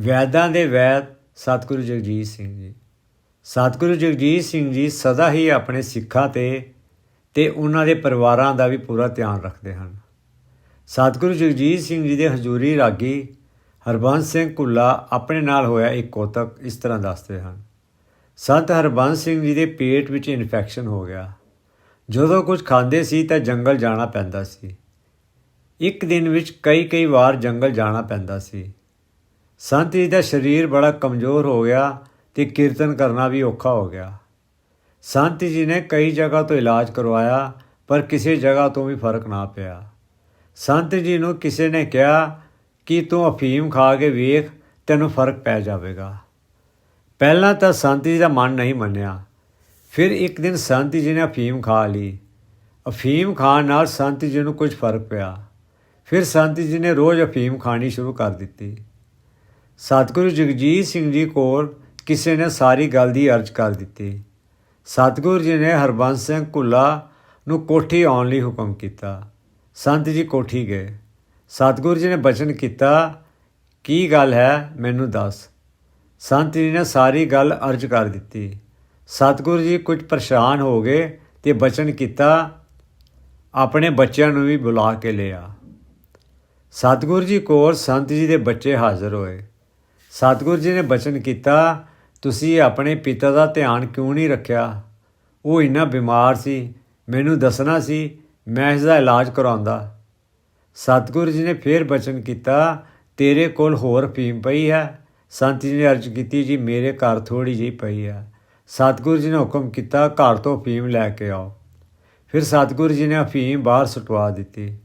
ਵੈਦਾਂ ਦੇ ਵੈਦ ਸਤਿਗੁਰੂ ਜਗਜੀਤ ਸਿੰਘ ਜੀ। ਸਤਿਗੁਰੂ ਜਗਜੀਤ ਸਿੰਘ ਜੀ ਸਦਾ ਹੀ ਆਪਣੇ ਸਿੱਖਾਂ ਤੇ ਤੇ ਉਹਨਾਂ ਦੇ ਪਰਿਵਾਰਾਂ ਦਾ ਵੀ ਪੂਰਾ ਧਿਆਨ ਰੱਖਦੇ ਹਨ। ਸਤਿਗੁਰੂ ਜਗਜੀਤ ਸਿੰਘ ਜੀ ਦੇ ਹਜ਼ੂਰੀ ਰਾਗੀ ਹਰਬੰਸ ਸਿੰਘ ਕੁੱਲਾ ਆਪਣੇ ਨਾਲ ਹੋਇਆ ਇੱਕ ਕੋਤਕ ਇਸ ਤਰ੍ਹਾਂ ਦੱਸਦੇ ਹਨ। ਸੰਤ ਹਰਬੰਸ ਸਿੰਘ ਜੀ ਦੇ ਪੇਟ ਵਿੱਚ ਇਨਫੈਕਸ਼ਨ ਹੋ ਗਿਆ। ਜਦੋਂ ਕੁਝ ਖਾਂਦੇ ਸੀ ਤਾਂ ਜੰਗਲ ਜਾਣਾ ਪੈਂਦਾ ਸੀ। ਇੱਕ ਦਿਨ ਵਿੱਚ ਕਈ ਕਈ ਵਾਰ ਜੰਗਲ ਜਾਣਾ ਪੈਂਦਾ ਸੀ। ਸੰਤ ਜੀ ਦਾ ਸਰੀਰ ਬੜਾ ਕਮਜ਼ੋਰ ਹੋ ਗਿਆ ਤੇ ਕੀਰਤਨ ਕਰਨਾ ਵੀ ਔਖਾ ਹੋ ਗਿਆ। ਸੰਤ ਜੀ ਨੇ ਕਈ ਜਗ੍ਹਾ ਤੋਂ ਇਲਾਜ ਕਰਵਾਇਆ, ਪਰ ਕਿਸੇ ਜਗ੍ਹਾ ਤੋਂ ਵੀ ਫ਼ਰਕ ਨਾ ਪਿਆ। ਸੰਤ ਜੀ ਨੂੰ ਕਿਸੇ ਨੇ ਕਿਹਾ ਕਿ ਤੂੰ ਅਫੀਮ ਖਾ ਕੇ ਵੇਖ, ਤੈਨੂੰ ਫ਼ਰਕ ਪੈ ਜਾਵੇਗਾ। ਪਹਿਲਾਂ ਤਾਂ ਸੰਤ ਜੀ ਦਾ ਮਨ ਨਹੀਂ ਮੰਨਿਆ। ਫਿਰ ਇੱਕ ਦਿਨ ਸੰਤ ਜੀ ਨੇ ਅਫੀਮ ਖਾ ਲਈ। ਅਫੀਮ ਖਾਣ ਨਾਲ ਸੰਤ ਜੀ ਨੂੰ ਕੁਝ ਫ਼ਰਕ ਪਿਆ। ਫਿਰ ਸੰਤ ਜੀ ਨੇ ਰੋਜ਼ ਅਫੀਮ ਖਾਣੀ ਸ਼ੁਰੂ ਕਰ ਦਿੱਤੀ। ਸਤਿਗੁਰੂ ਜਗਜੀਤ ਸਿੰਘ ਜੀ ਕੋਲ ਕਿਸੇ ਨੇ ਸਾਰੀ ਗੱਲ ਦੀ ਅਰਜ਼ ਕਰ ਦਿੱਤੀ। ਸਤਿਗੁਰੂ ਜੀ ਨੇ ਹਰਬੰਸ ਸਿੰਘ ਕੁੱਲਾ ਨੂੰ ਕੋਠੀ ਆਉਣ ਲਈ ਹੁਕਮ ਕੀਤਾ। ਸੰਤ ਜੀ ਕੋਠੀ ਗਏ। ਸਤਿਗੁਰੂ ਜੀ ਨੇ ਬਚਨ ਕੀਤਾ, ਕੀ ਗੱਲ ਹੈ? ਮੈਨੂੰ ਦੱਸ। ਸੰਤ ਜੀ ਨੇ ਸਾਰੀ ਗੱਲ ਅਰਜ਼ ਕਰ ਦਿੱਤੀ। ਸਤਿਗੁਰੂ ਜੀ ਕੁਝ ਪਰੇਸ਼ਾਨ ਹੋ ਗਏ ਤੇ ਬਚਨ ਕੀਤਾ, ਆਪਣੇ ਬੱਚਿਆਂ ਨੂੰ ਵੀ ਬੁਲਾ ਕੇ ਲਿਆ। ਸਤਿਗੁਰੂ ਜੀ ਕੋਲ ਸੰਤ ਜੀ ਦੇ ਬੱਚੇ ਹਾਜ਼ਰ ਹੋਏ। ਸਤਿਗੁਰੂ ਜੀ ਨੇ ਬਚਨ ਕੀਤਾ, ਤੁਸੀਂ ਆਪਣੇ ਪਿਤਾ ਦਾ ਧਿਆਨ ਕਿਉਂ ਨਹੀਂ ਰੱਖਿਆ? ਉਹ ਇੰਨਾ ਬਿਮਾਰ ਸੀ, ਮੈਨੂੰ ਦੱਸਣਾ ਸੀ, ਮੈਂ ਇਸ ਦਾ ਇਲਾਜ ਕਰਾਉਂਦਾ। ਸਤਿਗੁਰੂ ਜੀ ਨੇ ਫੇਰ ਬਚਨ ਕੀਤਾ, ਤੇਰੇ ਕੋਲ ਹੋਰ ਫੀਮ ਪਈ ਹੈ? ਸੰਤ ਜੀ ਨੇ ਅਰਜ਼ ਕੀਤੀ, ਜੀ, ਮੇਰੇ ਘਰ ਥੋੜੀ ਜਿਹੀ ਪਈ ਹੈ। ਸਤਿਗੁਰੂ ਜੀ ਨੇ ਹੁਕਮ ਕੀਤਾ, ਘਰ ਤੋਂ ਫੀਮ ਲੈ ਕੇ ਆਓ। ਫਿਰ ਸਤਿਗੁਰੂ ਜੀ ਨੇ ਅਫੀਮ ਬਾਹਰ ਸੁਟਵਾ ਦਿੱਤੀ।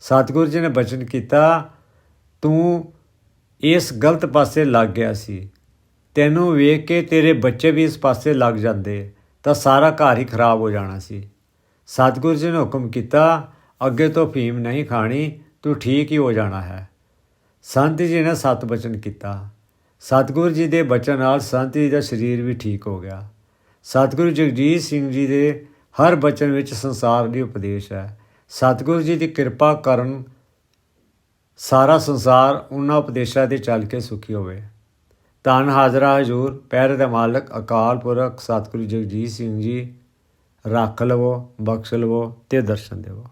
ਸਤਿਗੁਰੂ ਜੀ ਨੇ ਬਚਨ ਕੀਤਾ, ਤੂੰ ਇਸ ਗਲਤ ਪਾਸੇ ਲੱਗ ਗਿਆ ਸੀ। ਤੈਨੂੰ ਵੇਖ ਕੇ ਤੇਰੇ ਬੱਚੇ ਵੀ ਇਸ ਪਾਸੇ ਲੱਗ ਜਾਂਦੇ, ਤਾਂ ਸਾਰਾ ਘਰ ਹੀ ਖਰਾਬ ਹੋ ਜਾਣਾ ਸੀ। ਸਤਿਗੁਰੂ ਜੀ ਨੇ ਹੁਕਮ ਕੀਤਾ, ਅੱਗੇ ਤੋਂ ਫੀਮ ਨਹੀਂ ਖਾਣੀ, ਤੂੰ ਠੀਕ ਹੀ ਹੋ ਜਾਣਾ ਹੈ। ਸੰਤ ਜੀ ਨੇ ਸਤ ਬਚਨ ਕੀਤਾ। ਸਤਿਗੁਰੂ ਜੀ ਦੇ ਬਚਨ ਨਾਲ ਸੰਤ ਜੀ ਦਾ ਸਰੀਰ ਵੀ ਠੀਕ ਹੋ ਗਿਆ। ਸਤਿਗੁਰੂ ਜਗਜੀਤ ਸਿੰਘ ਜੀ ਦੇ ਹਰ ਬਚਨ ਵਿੱਚ ਸੰਸਾਰ ਦੀ ਉਪਦੇਸ਼ ਹੈ। ਸਤਿਗੁਰੂ ਜੀ ਦੀ ਕਿਰਪਾ ਕਰਨ ਸਾਰਾ ਸੰਸਾਰ ਉਹਨਾਂ ਉਪਦੇਸ਼ਾਂ ਤੇ ਚੱਲ ਕੇ ਸੁਖੀ ਹੋਵੇ। ਧੰਨ ਹਾਜ਼ਰਾ ਹਜੂਰ, ਪੈਰ ਦੇ ਮਾਲਕ, ਅਕਾਲ ਪੁਰਖ, ਸਤਿਗੁਰੂ ਜਗਜੀਤ ਸਿੰਘ ਜੀ। ਰੱਖ ਲਵੋ, ਬਖਸ਼ ਲਵੋ ਤੇ ਦਰਸ਼ਨ ਦੇਵੋ।